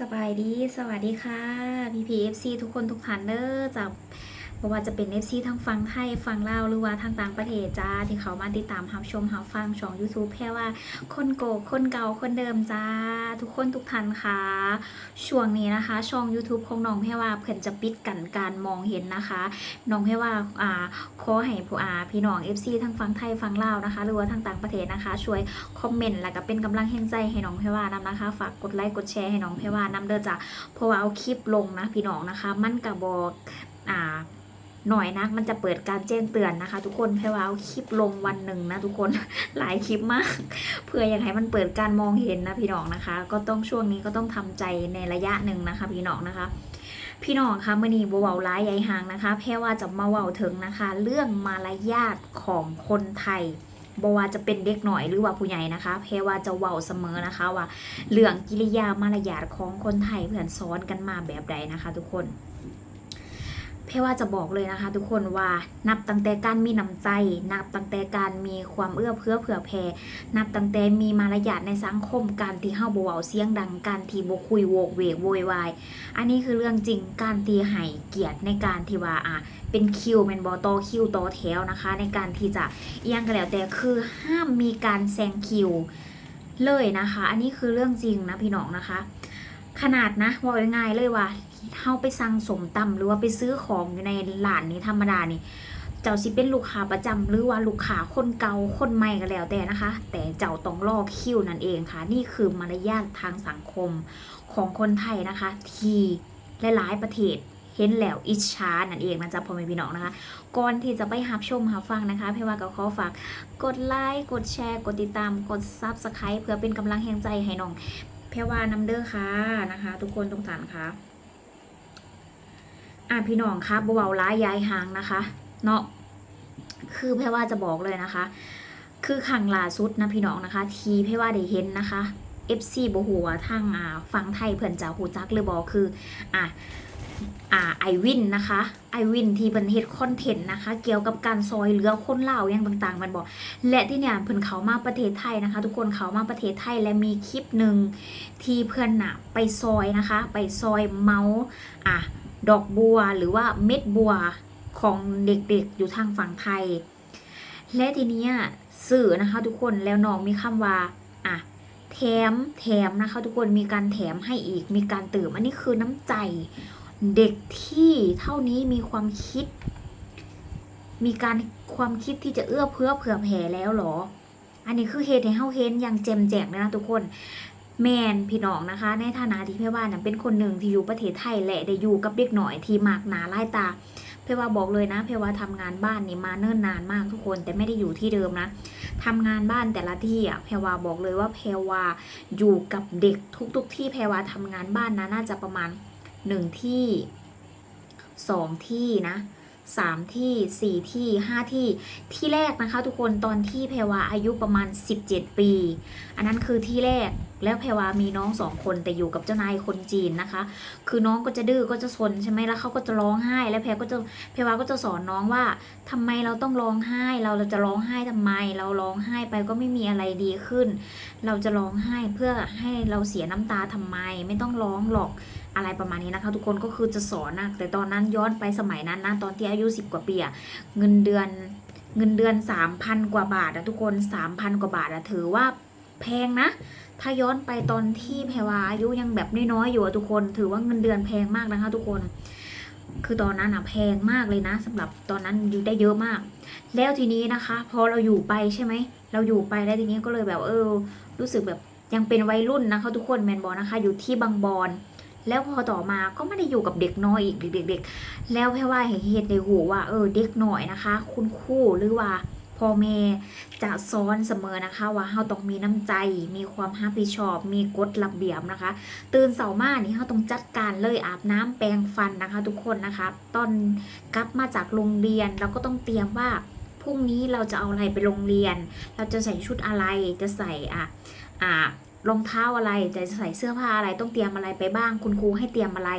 สบายดี สวัสดีค่ะพีพีเอฟซีทุกคนทุกท่านเด้อจาก บ่ว่าจะเป็น FC ทั้งฟังไทยฟังลาวหรือว่าทางต่างประเทศจ้า ที่เขามาติดตามรับชมรับฟังช่อง YouTube แพ่ว่าคนโกคนเก่าคนเดิมจ้า ทุกคนทุกท่านค่ะช่วงนี้นะคะ ช่อง YouTube ของน้องแพ่ว่าเพิ่นจะปิดกันการมองเห็นนะคะน้องแพ่ว่าอ่าขอให้ผู้อาพี่น้อง FC ทั้งฟังไทยฟังลาวนะคะ หรือว่าทางต่างประเทศนะคะ ช่วยคอมเมนต์แล้วก็เป็นกำลังแห่งใจให้น้องแพรว่านำนะคะ ฝากกดไลค์กดแชร์ให้น้องแพรว่านำเด้อจ้ะเพราะว่าเอาคลิปลงนะพี่น้องนะคะ มันกระบอกอ่า หน่อยนะมันจะเปิดการแจ้งเตือนนะคะ ทุกคนแพรวาเอาคลิปลงวันหนึ่งนะทุกคนหลายคลิปมาก เพื่ออยากให้มันเปิดการมองเห็นนะพี่น้องนะคะ ก็ต้องช่วงนี้ก็ต้องทำใจในระยะหนึ่งนะคะ พี่น้องนะคะ พี่น้องคะมื่อนี้บเวาร้ายยายหางนะคะ แพรว่าจะมาเว้าถึงนะคะ เรื่องมารยาทของคนไทยบว่าจะเป็นเด็กหน่อยหรือว่าผู้ใหญ่นะคะ เพว่าจะเว้าเสมอนะคะว่าเรื่องกิริยามารยาทของคนไทยเพื่อนซ้อนกันมาแบบใดนะคะ ทุกคน เพว่าจะบอกเลยนะคะ ทุกคนว่านับตั้งแต่การมีน้ำใจ นับตั้งแต่การมีความเอื้อเพื่อเผื่อแผ่นับตั้งแต่มีมารยาทในสังคมการที่เฮาบ่เว้าเสียงดังการที่บ่คุยโวกเวกโวยวายอันนี้คือเรื่องจริงการตีให้เกียรติในการที่ว่าอะเป็นคิวเป็นบอต่อคิวต่อแถวนะคะ ในการที่จะเอียงกันแล้วแต่คือห้ามมีการแซงคิวเลยนะคะ อันนี้คือเรื่องจริงนะพี่น้องนะคะ ขนาดนะว่าง่ายเลยว่า เฮาไปสั่งสมตำหรือว่าไปซื้อของอยู่ในร้านนี้ธรรมดานี่เจ้าสิเป็นลูกค้าประจำหรือว่าลูกค้าคนเก่าคนใหม่ก็แล้วแต่นะคะ แต่เจ้าต้องรอคิวนั่นเองค่ะ นี่คือมารยาททางสังคมของคนไทยนะคะ ที่หลายๆประเทศเห็นแล้วอิจฉานั่นเองนะจ๊ะพ่อแม่พี่น้องนะคะ ก่อนที่จะไปหับชมหับฟังนะคะเพว่าก็ขอฝากกดไลค์กดแชร์ กดติดตามกดซับสไคร b ์เพื่อเป็นกำลังแห่งใจให้น้องเพรว่านำเด้อค่ะนะคะ ทุกคนทุกท่านค่ะ อะพี่น้องคะบเบาร้ายยายหางนะคะ เนาะคือเพรว่าจะบอกเลยนะคะ คือขังล่าสุดนะพี่น้องนะคะ ทีเพรว่าได้เห็นนะคะ FC บหัวทางอ่าฟังไทยเพื่อนจะหูจักหรือบอคืออะอ่าไอวินนะคะไอวินที่เป็นเฮ็ดคอนเทนต์นะคะ เกี่ยวกับการซอยเหลือคนเล่าอย่างต่างๆ มันบอก และที่เนี่ยเพิ่อนเขามาประเทศไทยนะคะ ทุกคนเขามาประเทศไทยและมีคลิปหนึ่งที่เพื่อนน่ะไปซอยนะคะ ไปซอยเมาส์อะ ดอกบัวหรือว่าเม็ดบัวของเด็กๆอยู่ทางฝั่งไทย และทีเนี้ยสื่อนะคะทุกคนแล้วน้องมีคำว่าอะแถมแถมนะคะทุกคนมีการแถมให้อีกมีการเติมอันนี้คือน้ำใจ เด็กที่เท่านี้มีความคิด มีการความคิดที่จะเอื้อเพื่อเผื่อแผ่แล้วหรอ อันนี้คือเหตุให้เฮาเห็นอย่างแจมแจกเลยนะทุกคน แมนพี่น้องนะคะ ในฐานะที่เพว่านเป็นคนหนึ่งที่อยู่ประเทศไทยแหละได้อยู่กับเด็กหน่อยที่มากหนาไล่ตา เพว่าบอกเลยนะ เพว่าทำงานบ้านนี่มาเนิ่นนานมากทุกคนแต่ไม่ได้อยู่ที่เดิมนะทำงานบ้านแต่ละที่อะเพว่าบอกเลยว่าเพว่าอยู่กับเด็กทุกๆทที่เพว่าทำงานบ้านนะน่าจะประมาณหนึ่งที่สองที่นะ สามที่สี่ที่ห้าที่ที่แรกนะคะทุกคนตอนที่แพรวาอายุประมาณ 17 ปี อันนั้นคือที่แรกแล้วแพรวามีน้องสองคนแต่อยู่กับเจ้านายคนจีนนะคะ คือน้องก็จะดื้อก็จะซนใช่ไหมแล้วเขาก็จะร้องไห้ แล้วแพรก็จะแพรวาก็จะสอนน้องว่าทำไมเราต้องร้องไห้ เราเราจะร้องไห้ทำไม เราร้องไห้ไปก็ไม่มีอะไรดีขึ้น เราจะร้องไห้เพื่อให้เราเสียน้ำตาทำไม ไม่ต้องร้องหรอก อะไรประมาณนี้นะคะ ทุกคนก็คือจะสอนนะแต่ตอนนั้นย้อนไปสมัยนั้นนะตอนที่อายุ 10 กว่าปีอะเงินเดือนเงินเดือน 3,000 กว่าบาทอะทุกคน 3,000 กว่าบาทอะถือว่าแพงนะ ถ้าย้อนไปตอนที่แพรวาอายุยังแบบน้อยๆอยู่อะทุกคน ถือว่าเงินเดือนแพงมากนะคะ ทุกคน คือตอนนั้นอะแพงมากเลยนะสำหรับตอนนั้นอยู่ได้เยอะมาก แล้วทีนี้นะคะ พอเราอยู่ไปใช่ไหม เราอยู่ไปแล้วทีนี้ก็เลยแบบเออ รู้สึกแบบยังเป็นวัยรุ่นนะคะทุกคนแมนบอลนะคะ อยู่ที่บางบอน แล้วพอต่อมาก็ไม่ได้อยู่กับเด็กน้อยอีกเด็กๆแล้วแค่ว่าเหตุในหูว่าเออเด็กหน่อยนะคะ คุณครูหรือว่าพ่อแม่จะสอนเสมอนะคะ ว่าเราต้องมีน้ำใจ มีความรับผิดชอบ มีกฎระเบียบนะคะ ตื่นเสาร์มานี่เราต้องจัดการเลยอาบน้ำแปรงฟันนะคะ ทุกคนนะคะ ตอนกลับมาจากโรงเรียนเราก็ต้องเตรียมว่าพรุ่งนี้เราจะเอาอะไรไปโรงเรียน เราจะใส่ชุดอะไรจะใส่อะอ่า รองเท้าอะไรจะใส่เสื้อผ้าอะไรต้องเตรียมอะไรไปบ้าง คุณครูให้เตรียมอะไร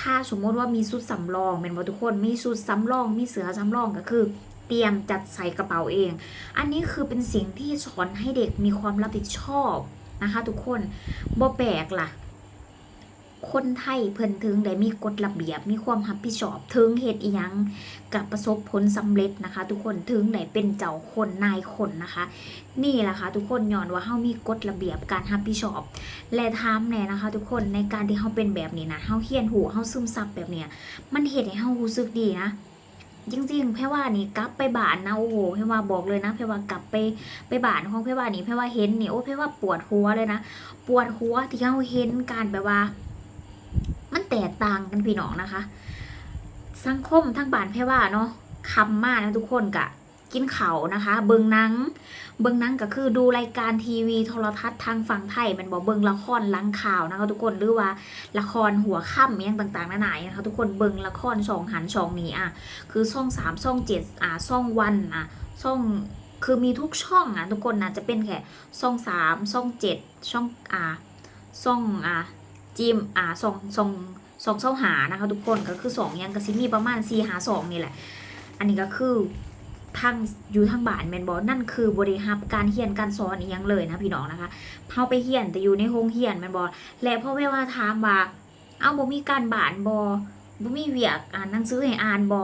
ถ้าสมมติว่ามีชุดสำรองเป็นว่าทุกคนมีชุดสำรอง มีเสือสำรองก็คือ เตรียมจัดใส่กระเป๋าเอง อันนี้คือเป็นสิ่งที่สอนให้เด็กมีความรับผิดชอบนะคะ ทุกคนบ่แปลกล่ะ คนไทยเพิ่นถึงได้มีกฎระเบียบมีความรับผิดชอบถึงเฮ็ดอีหยังกับประสบผลสำเร็จนะคะ ทุกคนถึงได้เป็นเจ้าคนนายคนนะคะ นี่แหละค่ะทุกคนย้อนว่าเฮามีกฎระเบียบการรับผิดชอบ และถามแน่นะคะ ทุกคนในการที่เฮาเป็นแบบนี้นะเฮาเฮียนหูเฮาซึมซับแบบเนี้ยมันเฮ็ดให้เฮารู้สึกดีนะจริงๆแพ่ว่านี่กลับไปบ้านนะโอ้โหแพ่ว่าบอกเลยนะแพ่ว่ากลับไปไปบ้านของแพ่ว่านี่แพ่ว่าเห็นนี่โอ้แพ่ว่าปวดหัวเลยนะ ปวดหัวที่เราเห็นการแบบว่า มันแตกต่างกันพี่น้องนะคะ สังคมทั้งบ้านแพ่ว่าเนาะคำมากนะทุกคนกะกินเขาวนะคะ เบิงหนัง เบิงหนังก็คือดูรายการทีวีโทรทัศน์ทางฝั่งไทยมันบอกเบิงละครลังข่าวนะคะทุกคนหรือว่าละครหัวค่ำอหยังต่างๆนานานะคะทุกคนเบิงละครช่องหันช่องนี้อะคือช่องสามช่องเจ็ดอ่าช่องวันอะช่องคือมีทุกช่องอะทุกคนนะจะเป็นแค่ช่องสามช่องเจ็ดช่องอ่าช่องอ่า จิมอ่าช่องช่องช่องเส้าหานะคะทุกคนก็คือสองยังก็สิมีประมาณสี่หาสองนี่แหละ อันนี้ก็คือทางอยู่ทางบ้านแมนบอนั่นคือบริหับการเฮียนการสอนอีกย่างเลยนะพี่น้องนะคะเฮาไปเฮียนแต่อยู่ในห้องเฮียนแมนบอและพ่อแม่ว่าถามว่าเอ้าบ่มีการบ้านบอบ่มีเวียกอ่านหนังสือให้อ่านบอ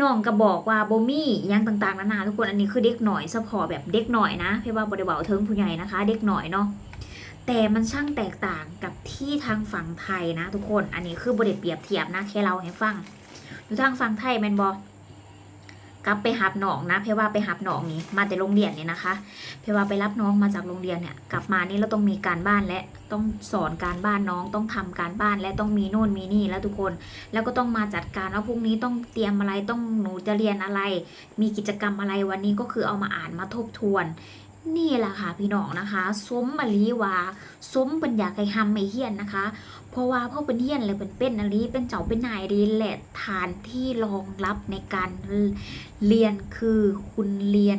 น้องก็บอกว่าบ่มียังต่างๆนานาทุกคนอันนี้คือเด็กหน่อยเฉพาะแบบเด็กหน่อยนะเพราะว่าบ่ได้เว้าถึงผู้ใหญ่นะคะ เด็กหน่อยเนาะ แต่มันช่างแตกต่างกับที่ทางฝั่งไทยนะ ทุกคน อันนี้คือบ่ได้เปรียบเทียบนะแค่เราให้ฟัง อยู่ทางฝั่งไทยแมนบ่กลับไปหับหนองนะเพราะว่าไปหับหนองนี้มาแต่โรงเรียนเนี่ยนะคะ เพราะว่าไปรับน้องมาจากโรงเรียนเนี่ยกลับมานี่เราต้องมีการบ้านและต้องสอนการบ้านน้องต้องทำการบ้านและต้องมีโน่นมีนี่แล้วทุกคน แล้วก็ต้องมาจัดการว่าพรุ่งนี้ต้องเตรียมอะไรต้องหนูจะเรียนอะไร มีกิจกรรมอะไรวันนี้ก็คือเอามาอ่านมาทบทวน นี่แหละค่ะพี่น้องนะคะสมมะลีวาสมเป็นอยากให้ทำไม่เฮียนนะคะ เพราะว่าพ่อเป็นเฮียนเลยเป็นเป็นอลีเป็นเจ้าเป็นนายดีแหละฐานที่รองรับในการเรียนคือคุณเรียน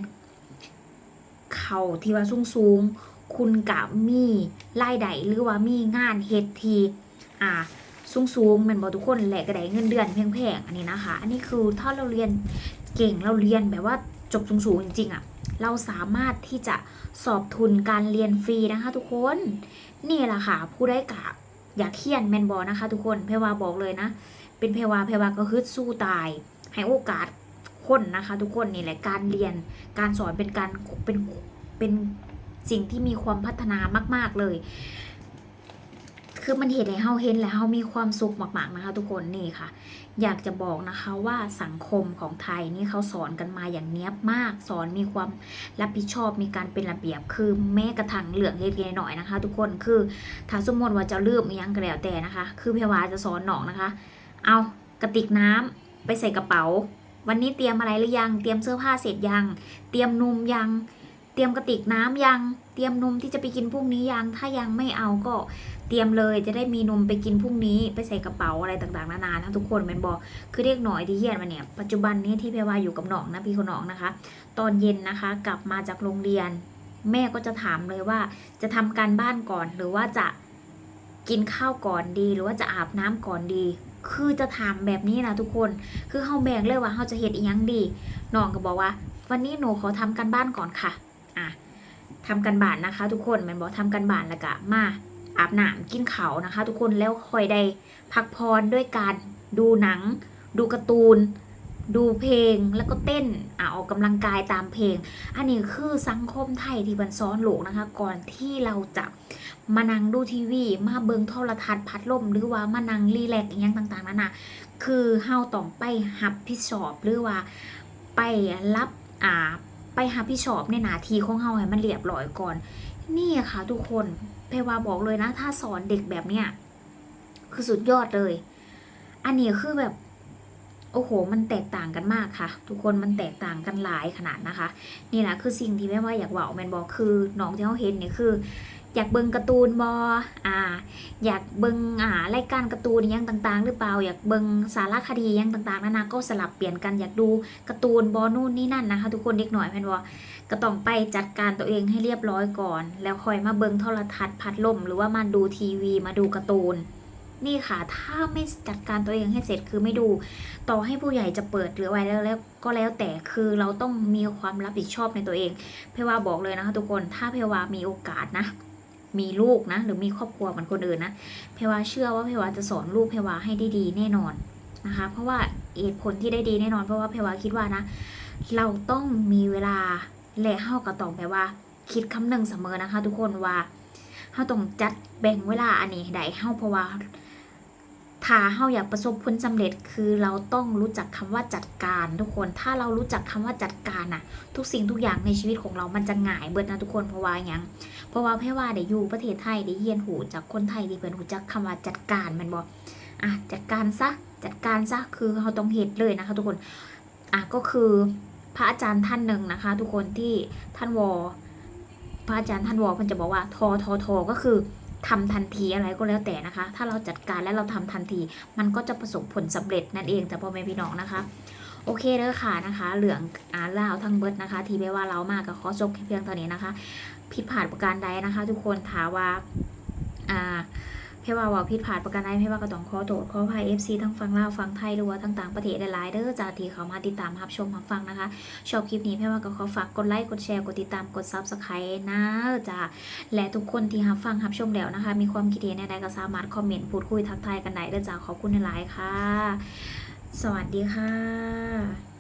เข่าที่ว่าสูงสูงๆคุณกับมีรายได้หรือว่ามีงานเฮ็ดทีอ่าสูงสูงๆแมันบอกทุกคนแหละก็ได้เงินเดือนแพงๆอันนี้นะคะ อันนี้คือถ้าเราเรียนเก่งเราเรียนแบบว่า จบสูงๆจริงๆอะ่ะเราสามารถที่จะสอบทุนการเรียนฟรีนะคะทุกคน นี่แหละค่ะ ผู้ได้กะอยากเขียนแมนบอนะคะ ทุกคนเพวาบอกเลยนะ เป็นเพวาเพวาก็ฮึดสู้ตาย ให้โอกาสคนนะคะ ทุกคนนี่แหละการเรียนการสอนเป็นการเป็นเป็นสิ่งที่มีความพัฒนามาก ๆเลย คือมันเห็นให้เฮาเห็นแล้วเฮามีความสุขมากๆนะคะทุกคนนี่ค่ะ อยากจะบอกนะคะว่าสังคมของไทยนี่เขาสอนกันมาอย่างเนี้ยบมาก สอนมีความรับผิดชอบมีการเป็นระเบียบ คือแม้กระทั่งเหลืองเล็กๆหน่อยนะคะ ทุกคนคือถ้าสมมติว่าจะเลือกยังก็แล้วแต่นะคะ คือเพวาจะสอนหนองนะคะ เอากระติกน้ำไปใส่กระเป๋า วันนี้เตรียมอะไรหรือยัง เตรียมเสื้อผ้าเสร็จยัง เตรียมนมยัง เตรียมกระติกน้ำยัง เตรียมนมที่จะไปกินพรุ่งนี้ยัง ถ้ายังไม่เอาก็เตรียมเลยจะได้มีนมไปกินพรุ่งนี้ไปใส่กระเป๋าอะไรต่างๆนานานะทุกคนแมนบอกคือเรียกหน่อยที่เฮียนมาเนี่ยปัจจุบันนี้ที่เพรวาอยู่กับหนองนะพี่คนหนองนะคะ ตอนเย็นนะคะ กลับมาจากโรงเรียน แม่ก็จะถามเลยว่า จะทำการบ้านก่อนหรือว่าจะกินข้าวก่อนดี หรือว่าจะอาบน้ำก่อนดี คือจะถามแบบนี้นะทุกคน คือเฮาแบ่งเลยว่าเฮาจะเฮ็ดอีหยังดีน้องก็บอกว่า วันนี้หนูขอทำการบ้านก่อนค่ะ อะทำกันบ้านนะคะ ทุกคนมันบอกทำกันบ้านแล้วก็มาอาบน้ำกินเขานะคะ ทุกคนแล้วคอยได้พักพรด้วยการดูหนัง ดูการ์ตูน ดูเพลงแล้วก็เต้นอะออกกำลังกายตามเพลง อันนี้คือสังคมไทยที่บันซ้อนโลกนะคะ ก่อนที่เราจะมานั่งดูทีวี มาเบิงโทรทัศน์พัดลมหรือว่ามานั่งรีแลกซ์อย่างต่างๆนั่นนะคือเฮาต้องไปหับผิดชอบหรือว่าไปรับอ่า ไปหาพี่ชอบในหนาทีของเฮาให้มันเรียบร้อยก่อน นี่ค่ะทุกคนเพวาบอกเลยนะ ถ้าสอนเด็กแบบเนี้ยคือสุดยอดเลย อันนี้คือแบบ โอ้โห มันแตกต่างกันมากค่ะ ทุกคนมันแตกต่างกันหลายขนาดนะคะ นี่แหละคือสิ่งที่แม่ว่าอยากบอกแมนบอกคือน้องที่เขาเห็นเนี่ยคือ อยากเบิ่งการ์ตูนบออ่า อยากเบิ่งอ่ารายการการ์ตูนยังต่างๆ หรือเปล่า อยากเบิ่งสารคดียังต่างๆนานาก็สลับเปลี่ยนกันอยากดูการ์ตูนบอนู่นนี่นั่นนะคะ ทุกคนเด็กหน่อยแม่นบอก็ต้องไปจัดการตัวเองให้เรียบร้อยก่อน แล้วค่อยมาเบิ่งโทรทัศน์พัดลมหรือว่ามาดูทีวีมาดูการ์ตูนนี่ค่ะ ถ้าไม่จัดการตัวเองให้เสร็จคือไม่ดู ต่อให้ผู้ใหญ่จะเปิดหรืออะไรแล้วแล้วก็แล้วแต่คือเราต้องมีความรับผิดชอบในตัวเอง เพรว่าบอกเลยนะคะทุกคน ถ้าเพรว่ามีโอกาสนะ มีลูกนะ หรือมีครอบครัวเหมือนคนอื่นนะเพรว่าเชื่อว่าเพรว่าจะสอนลูกเพรว่าให้ได้ดีแน่นอนนะคะ เพราะว่าเหตุผลที่ได้ดีแน่นอน เพราะว่าเพรว่าคิดว่านะ เราต้องมีเวลาและเฮาก็ต้องแปลว่า คิดคำหนึ่งเสมอนะคะ ทุกคนว่าเฮาต้องจัดแบ่งเวลาอันนี้ให้ได้เฮาเพราะว่า ถ้าเฮาอยากประสบผลสำเร็จคือเราต้องรู้จักคำว่าจัดการทุกคน ถ้าเรารู้จักคำว่าจัดการน่ะ ทุกสิ่งทุกอย่างในชีวิตของเรามันจะง่ายเบิดนะทุกคนเพราะว่าอย่างเพราะว่าแพ่ว่าได้อยู่ประเทศไทยได้เรียนหูจากคนไทยที่เป็นหูจักคำว่าจัดการมันบอกอะจัดการซะจัดการซะคือเราต้องเหตุเลยนะคะ ทุกคนอะก็คือพระอาจารย์ท่านหนึ่งนะคะ ทุกคนที่ท่านวอพระอาจารย์ท่านวอเพิ่นจะบอกว่าทอทอทอก็คือ ทำทันทีอะไรก็แล้วแต่นะคะ ถ้าเราจัดการและเราทำทันที มันก็จะประสบผลสำเร็จนั่นเองจากพ่อแม่พี่น้องนะคะโอเคเด้อค่ะนะคะ เหลืองอาลาวทั้งเบิดนะคะ ที่ไม่ว่าเรามากกับข้อจบเพียงเท่านี้นะคะ ผิดพลาดประการใดนะคะ ทุกคนถามว่าอ่า เพว่าว่าผิดพลาดประการใดเพว่าก็ต้องขอโทษขออภัย FC ทั้งฟังลาวฟังไทยหรือว่าทั้งต่างประเทศหลายๆเด้อจากที่เขามาติดตามรับชมรับฟังนะคะชอบคลิปนี้เพว่าก็ขอฝากกดไลค์กดแชร์กดติดตามกด Subscribe นะจ้าและทุกคนที่รับฟังรับชมแล้วนะคะ มีความคิดเห็นใดก็สามารถคอมเมนต์พูดคุยทักทายกันได้เด้อจ้าขอบคุณหลายๆค่ะ สวัสดีค่ะ